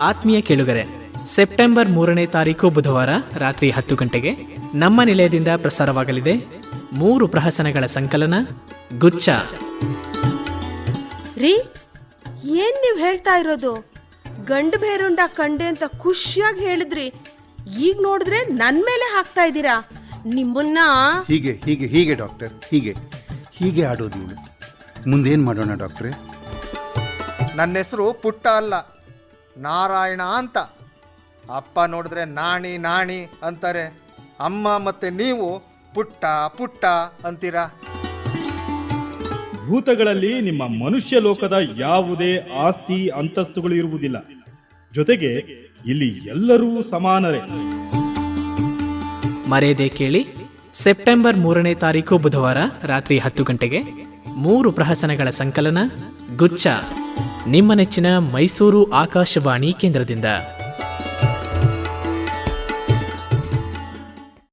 ಆತ್ಮೀಯ ಕೇಳುಗರೆ ಸೆಪ್ಟೆಂಬರ್ ಮೂರನೇ ತಾರೀಕು ಬುಧವಾರ ರಾತ್ರಿ ಹತ್ತು ಗಂಟೆಗೆ ನಮ್ಮ ನಿಲಯದಿಂದ ಪ್ರಸಾರವಾಗಲಿದೆ ಮೂರು ಪ್ರಹಸನಗಳ ಸಂಕಲನ ಗುಚ್ಚ ರೀ ಏನ್ ನೀವು ಹೇಳ್ತಾ ಇರೋದು? ಗಂಡು ಬೇರುಂಡ ಕಂಡೆ ಅಂತ ಖುಷಿಯಾಗಿ ಹೇಳಿದ್ರಿ. ಈಗ ನೋಡಿದ್ರೆ ನನ್ ಮೇಲೆ ಹಾಕ್ತಾ ಇದ್ದೀರಾ? ನಿಮ್ಮನ್ನ? ಹೀಗೆ ಹೀಗೆ ಹೀಗೆ ಡಾಕ್ಟರ್ ಹೀಗೆ ಹೀಗೆ ಆಡೋದು ಇವಳು. ಮುಂದೇನು ಮಾಡೋಣ ಡಾಕ್ಟ್ರೆ? ನನ್ನ ಹೆಸರು ಪುಟ್ಟ ಅಲ್ಲ. ನಾರಾಯಣ ಅಂತ. ಅಪ್ಪ ನೋಡಿದ್ರೆ ನಾಣಿ ನಾಣಿ ಅಂತಾರೆ. ಅಮ್ಮ ಮತ್ತೆ ನೀವು ಪುಟ್ಟ ಪುಟ್ಟ ಅಂತೀರಾ? ಭೂತಗಳಲ್ಲಿ ನಿಮ್ಮ ಮನುಷ್ಯ ಲೋಕದ ಯಾವುದೇ ಆಸ್ತಿ ಅಂತಸ್ತುಗಳು ಇರುವುದಿಲ್ಲ. ಜೊತೆಗೆ ಇಲ್ಲಿ ಎಲ್ಲರೂ ಸಮಾನರೇ. ಮರೆಯದೆ ಕೇಳಿ ಸೆಪ್ಟೆಂಬರ್ ಮೂರನೇ ತಾರೀಕು ಬುಧವಾರ ರಾತ್ರಿ ಹತ್ತು ಗಂಟೆಗೆ ಮೂರು ಪ್ರಹಸನಗಳ ಸಂಕಲನ ಗುಚ್ಛ. ನಿಮ್ಮ ನೆಚ್ಚಿನ ಮೈಸೂರು ಆಕಾಶವಾಣಿ ಕೇಂದ್ರದಿಂದ.